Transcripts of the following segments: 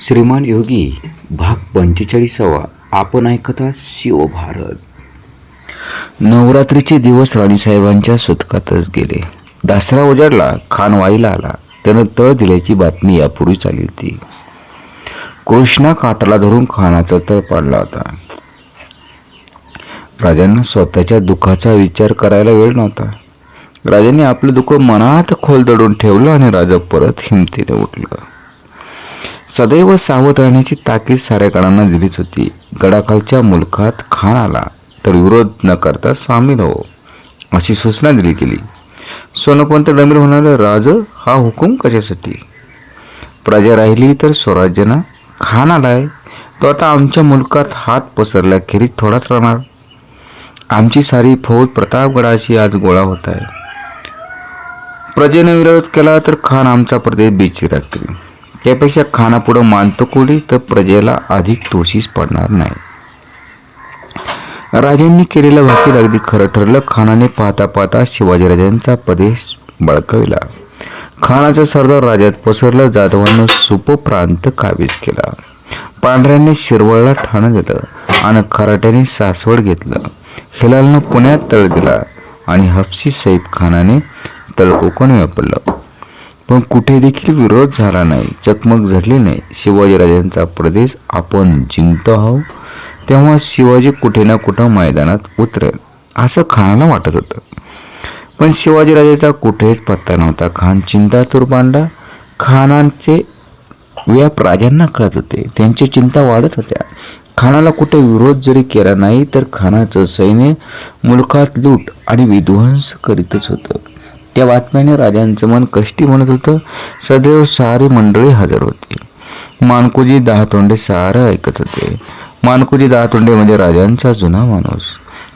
श्रीमान योगी भाग पंचेचाळीसावा. आपण ऐकता शिवभारत नवरात्रीचे दिवस राणीसाहेबांच्या सुतकातच गेले. दासरा उजाडला खान वाईला आला. त्यानं तळ दिल्याची बातमी यापूर्वीच आली होती. कृष्णा काटाला धरून खानाचा तळ पाडला होता. राजांना स्वतःच्या दुःखाचा विचार करायला वेळ नव्हता. राजाने आपलं दुःख मनात खोल दडून ठेवलं आणि राजा परत हिमतीने उठलं. सदैव सावध राहण्याची ताकीद साऱ्या गडांना दिलीच होती. गडाखालच्या मुलखात खान आला तर विरोध न करता सामील हो अशी सूचना दिली गेली. सोनपंत डमीर म्हणाले राज हा हुकूम कशासाठी? प्रजा राहिली तर स्वराज्यानं खान आलाय. तो आता आमच्या मुलकात हात पसरल्याखेरीज थोडाच राहणार. आमची सारी फौज प्रतापगडाशी आज गोळा होत आहे. प्रजेने विरोध केला तर खान आमचा प्रदेश बेची राखतील. त्यापेक्षा खानापुढं मानतो कोणी तर प्रजेला अधिक दोषीच पडणार नाही. राजांनी केलेलं वकील अगदी खरं ठरलं. खानाने पाहता पाहता शिवाजीराजांचा प्रदेश बळकविला. खानाचं सरदार राज्यात पसरलं. जाधवांनं सुपप्रांत काबीज केला. पांढऱ्यांनी शिरवळला ठाणं दिलं आणि खराट्याने सासवड घेतलं. हिलालनं पुण्यात तळ दिला आणि हफसी सईद खानाने तळकोकण व्यापलं. पण कुठे देखील विरोध झाला नाही चकमक झडली नाही. शिवाजीराजांचा प्रदेश आपण जिंकतो आहोत तेव्हा शिवाजी कुठे ना कुठं मैदानात उतरेल असं खानाला वाटत होतं. पण शिवाजीराजाचा कुठेच पत्ता नव्हता. खान चिंतातूर पांडा खानांचे व्याप राजांना कळत होते. त्यांची चिंता वाढत होत्या. खानाला कुठे विरोध जरी केला नाही तर खानाचं सैन्य मुलखात लूट आणि विध्वंस करीतच होतं. त्या बातम्याने राजांचं मन कष्टी म्हणत होतं. सदैव सारी मंडळी हजर होती. मानकुजी दहा तोंडे सारं ऐकत होते. मानकुजी दहा तोंडे म्हणजे राजांचा जुना माणूस.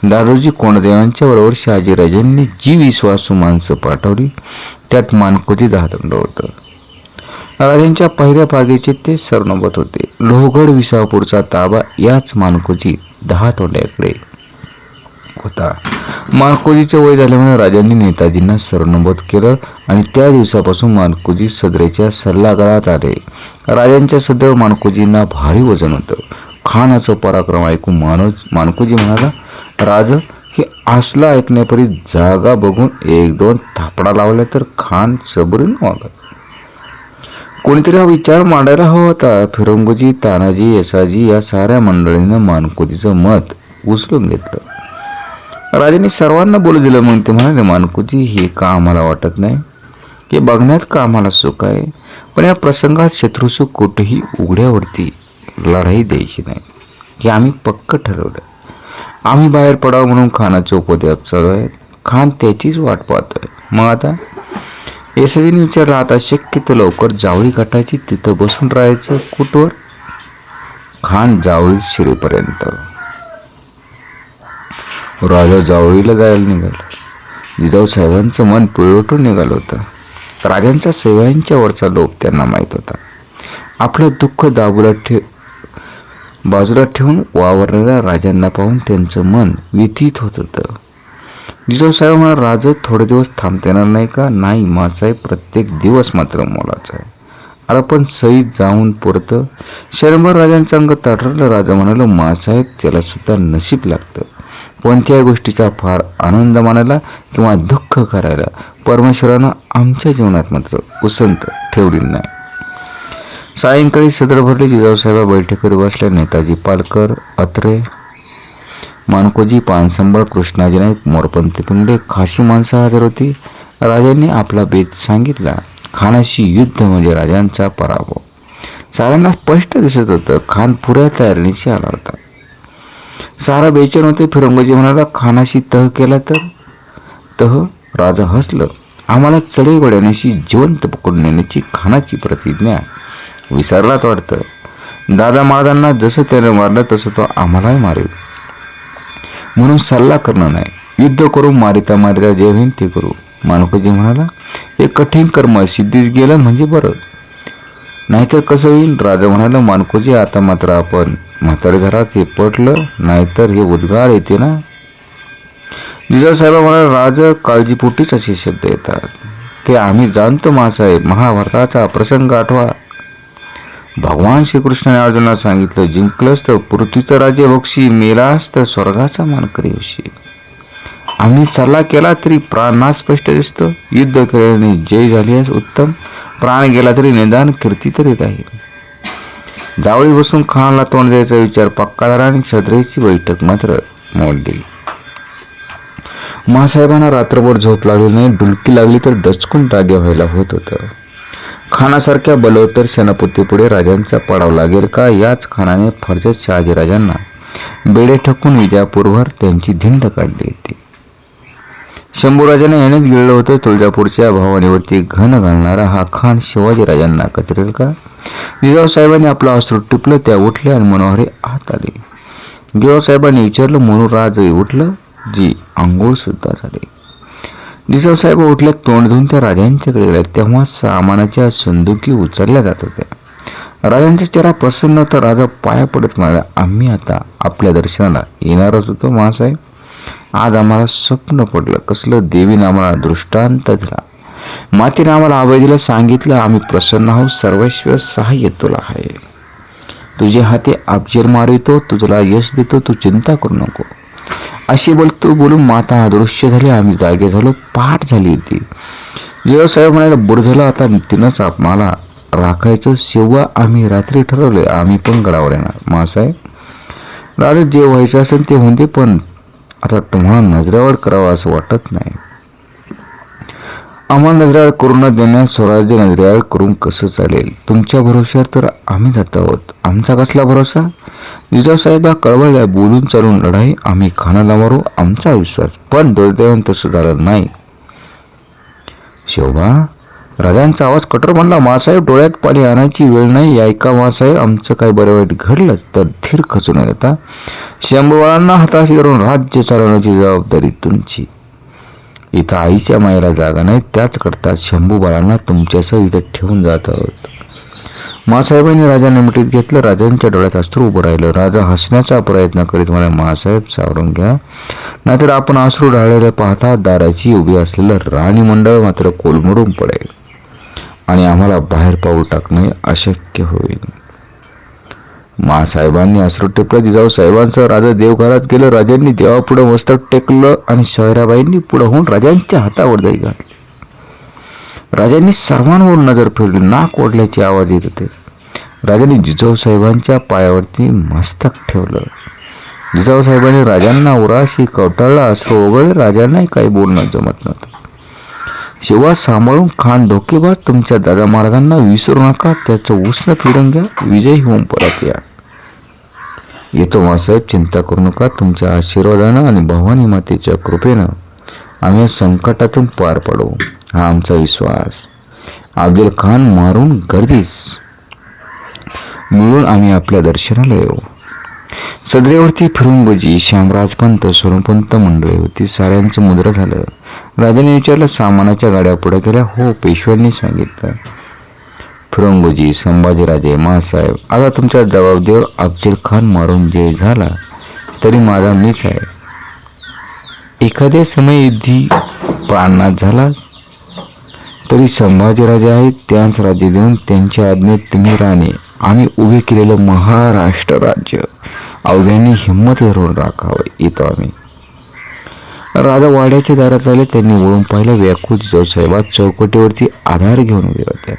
दादोजी कोंडदेवांच्या बरोबर शहाजीराजांनी जी विश्वासू माणसं पाठवली त्यात मानकुजी दहा तोंड होतं. राजांच्या पहिल्या पागीचे ते सरनोबत होते. लोहगड विसापूरचा ताबा याच मानकुजी दहा तोंड्याकडे होता. मानकोजीचे वय झाल्यामुळे राजांनी नेताजींना सरनोबत केलं आणि त्या दिवसापासून मानकोजी सदरेच्या सल्लागारात आले. राजांच्या सदैव मानकोजींना भारी वजन होतं. खानाचं पराक्रम ऐकून मानोज मानकोजी म्हणाला राज हे आसला ऐकण्यापरी जागा बघून एक दोन थापडा लावल्या तर खान सबरीन वागत कोणीतरी हा विचार मांडायला हवा होता. फिरंगोजी तानाजी यसाजी या साऱ्या मंडळीनं मानकुजीचं मत उचलून घेतलं. राजाने सर्वांना बोलू दिलं मग ते म्हणाले मानकुजी हे का आम्हाला वाटत नाही? हे बघण्यात का आम्हाला सुख आहे? पण या प्रसंगात शत्रुसुख कुठेही उघड्यावरती लढाई द्यायची नाही. हे आम्ही पक्क ठरवलं. आम्ही बाहेर पडावं म्हणून खानाचे उपदेश चालू आहे खान त्याचीच वाट पाहतोय. मग आता? एसजीने विचारलं आता शक्य तर लवकर जावळी गाठायची तिथं बसून राहायचं कुठवर? खान जावळी शिरेपर्यंत राजा जावळीला जायला निघाला. जिजाऊ साहेबांचं मन पिळवटून निघालं होतं. राजांच्या सेवांच्या वरचा लोभ त्यांना माहीत होता. आपलं दुःख दाबूला ठे बाजूला ठेवून वावरलेल्या राजांना पाहून त्यांचं मन व्यथित होत होतं. जिजाऊ साहेब म्हणा राज थोडे दिवस थांबता येणार नाही का? नाही मासाहेब प्रत्येक दिवस मात्र मोलाचा आहे. अरे पण सईद जाऊन पुरतं. शरंभर राजांचं अंग ताठरलं राजा म्हणालं मासाहेब त्याला सुद्धा नशीब लागतं. कोणत्याही गोष्टीचा फार आनंद मानायला किंवा दुःख करायला परमेश्वरानं आमच्या जीवनात मात्र उसंत ठेवली नाही. सायंकाळी सदर भरले जिजाऊसाहेब बैठकीवर बसल्या नेताजी पालकर अत्रे मानकोजी पानसंबळ कृष्णाजी नाईक मोरपंत पिंडे खाशी माणसं हजर होती. राजांनी आपला बेत सांगितला. खानाशी युद्ध म्हणजे राजांचा पराभव. साऱ्यांना स्पष्ट दिसत होतं खान पुऱ्या तयारीशी आला होता. सारा बेचैन होते. फिरंगोजी म्हणाला खानाशी तह केला तर? तह राजा हसलं. आम्हाला चढेगोड्यानेशी जिवंत पकडून नेण्याची खानाची प्रतिज्ञा विसरलाच वाटतं. दादा महाराजांना जसं त्याने मारलं तसं तो आम्हालाही मारेल. म्हणून सल्ला करणं नाही. युद्ध करू मारिता मारिता जे होईल ते करू. मानकोजी म्हणाला हे कठीण कर्म सिद्धीत गेलं म्हणजे बरं. नाहीतर कसं होईल? राजा म्हणाला मानकोजी आता मात्र आपण म्हातारे घरात हे पटलं नाहीतर हे उद्गार येते ना? जिजाऊसाहेब म्हणाला राजा काळजीपोटीच असे शब्द येतात. ते आम्ही जाणतो महासाहेब. महाभारताचा प्रसंग आठवा. भगवान श्रीकृष्णाने अर्जुनाला सांगितलं जिंकलंस तर पृथ्वीचं राज्य बक्षी मेलास तर स्वर्गाचा मानकरी होशी. आम्ही सल्ला केला तरी प्राण स्पष्ट दिसतं. युद्ध केल्याने जय झाल्यास उत्तम. प्राण गेला तरी निदान कीर्ती तरी राहील. जावळी बसून खाणाला तोंड द्यायचा विचार पक्का झाला आणि सदरेची बैठक मात्र मोडली मासाहेबांना रात्रभर झोप लागली नाही डुलकी लागली तर डचकून जागे व्हायला होत होतं. खानासारख्या बलवत्तर सेनापतीपुढे राजांचा पडाव लागेल का? याच खानाने फर्जत शहाजीराजांना बेडे ठकून विजापूरभर त्यांची धिंड काढली होती. शंभूराजाने यानेच गिळलं होतं. तुळजापूरच्या भवानीवरती घन घालणारा हा खान शिवाजीराजांना कचरेल का? जिजाऊसाहेबांनी आपलं अश्रू टिपलं त्या उठल्या आणि मनोहरे आत आले. जिजाऊसाहेबांनी विचारलं म्हणून राजही उठलं? जी आंघोळ सुद्धा झाली. जिजाऊसाहेब उठल्या तोंड धुवून त्या राजांच्याकडे गेल्या तेव्हा सामानाच्या संदुकी उचलल्या जात होत्या. राजांचा चेहरा प्रसन्न तर राजा पाया पडत म्हणाला आम्ही आता आपल्या दर्शनाला येणारच होतो मासाहेब आज आम्हाला स्वप्न पडलं. कसलं देवीनं आम्हाला दृष्टांत दिला. मातीनं आम्हाला अभय सांगितलं आम्ही प्रसन्न आहोत सर्वस्व सहाय्य तुला आहे. तुझे हाती अबजेर मारितो तुझला यश देतो तू चिंता करू नको. अशी बोलतो बोलून माता अदृश्य झाली आम्ही जागे झालो पाठ झाली होती जेव्हा साहेब म्हणाले बुड आता तिनंच आम्हाला राखायचं सेवा आम्ही रात्री ठरवले आम्ही पण गडावर येणार. मासाहेब राजा जे व्हायचं असेल ते होते पण आता तुम्हाला नजरेवर करावं असं वाटत नाही. आम्हाला नजरेवर करून न देण्यास स्वराज्य नजरेवर करून कसं चालेल? तुमच्या भरोश्यावर तर आम्ही जात आहोत. आमचा कसला भरोसा? जिजाऊ साहेब कळवळल्या बोलून चालून लढाई आम्ही खानाला मारू आमचा विश्वास पण दुर्दैवान तसं झालं नाही. शेवबा राजांचा आवाज कठोर म्हणला मासाहेब डोळ्यात पाणी आणायची वेळ नाही. ऐका मासाहेब आमचं काय बरं वाईट घडलं तर धीर खचून न येता शंभूबाळांना हाताशी करून राज्य चालवण्याची जबाबदारी तुमची. इथं आईच्या मायेला जागा नाही त्याच करता शंभू बाळांना तुमच्यासह इथं ठेवून जात आहोत. मासाहेबांनी राजाने मिठीत घेतलं राजांच्या डोळ्यात अश्रू उभं राहिलं. राजा हसण्याचा प्रयत्न करीत मला मासाहेब सावरून घ्या. नाहीतर आपण अश्रू ढाळलेलं पाहता दाराची उभी असलेलं राणी मंडळ मात्र कोलमडून पडेल. आणि आम्हाला बाहेर पाऊल टाकणे अशक्य होईल. मासाहेबांनी अश्रू टिपलं जिजाऊ साहेबांसह राजा देवघरात गेलं. राजांनी देवापुढं मस्तक टेकलं आणि शहराबाईंनी पुढं होऊन राजांच्या हातावर दही घातली. राजांनी सर्वांवर नजर फिरली नाक ओढल्याचे आवाज येत होते. राजांनी जिजाऊ साहेबांच्या पायावरती मस्तक ठेवलं. जिजाऊ साहेबांनी राजांना उराशी कवटाळला असं वगैरे राजांनाही काही बोलणं जमत नव्हतं. शिवा सांभाळून खान धोकेबाज तुमच्या दादा महाराजांना विसरू नका त्याचं उष्ण फिरून घ्या विजयी होऊन परत या. येतो मासाहेब चिंता करू नका तुमच्या आशीर्वादानं आणि भवानी मातेच्या कृपेनं आम्ही या संकटातून पार पडू. हा आमचा विश्वास. अब्दुल खान मारून गर्दीस. मिळून आम्ही आपल्या दर्शनाला येऊ. सदरेवरती फिरून बजी श्यामराज पंत स्वरूपंत मंडळी होती साऱ्यांचं मुद्र झालं. राजाने विचारलं सामानाच्या गाड्या पुढे केल्या? हो पेशव्यांनी सांगितलं. फिरंगोजी संभाजीराजे मासाहेब आता तुमच्या जबाबदारीवर अफजल खान मारून जे झाला तरी माझा मीच आहे. एखाद्या समय युद्धी प्राणनाथ झाला तरी संभाजीराजे आहेत त्याच राजे देऊन त्यांच्या आज्ञेत तुम्ही राणे आम्ही उभे केलेलं महाराष्ट्र राज्य. अवघ्यांनी हिंमत धरून राखावं येतो आम्ही. राजा वाड्याच्या दारात आले त्यांनी वळून पाहिलं व्याकुळ जिजाऊ चौकटीवरती आधार घेऊन उभे होत्या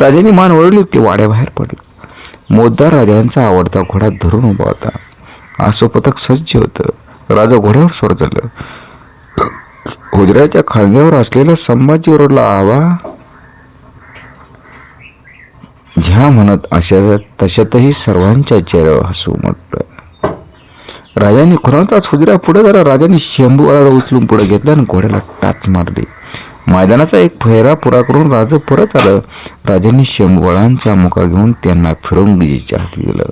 राजांनी मान वळली ते वाड्याबाहेर पडलं. मोद्दार राजांचा आवडता घोडा धरून उभा होता. असं पथक सज्ज होतं. राजा घोड्यावर स्वर झालं हुजऱ्याच्या खांद्यावर असलेला संभाजी रोडला आवा झ्या म्हणत अशा तशातही सर्वांच्या चेहऱ्यावर हसू म्हटलं राजाने खुराताच हुजऱ्या पुढे जरा राजाने शंभूवाला उचलून पुढे घेतला आणि घोड्याला टाच मारली. मैदानाचा एक फेरा पुरा करून राजा परत आलं. राजांनी शंभूवाळांचा मुका घेऊन त्यांना फिरंगीच्या हाती दिलं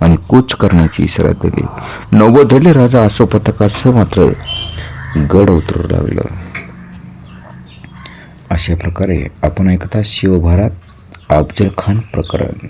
आणि कूच करण्याची इशारा दिली. नव्वद धडले राजा असं पथकासह मात्र गड उतरू लागलं. अशा प्रकारे आपण ऐकता शिवभरात. अफजल खान प्रकरण.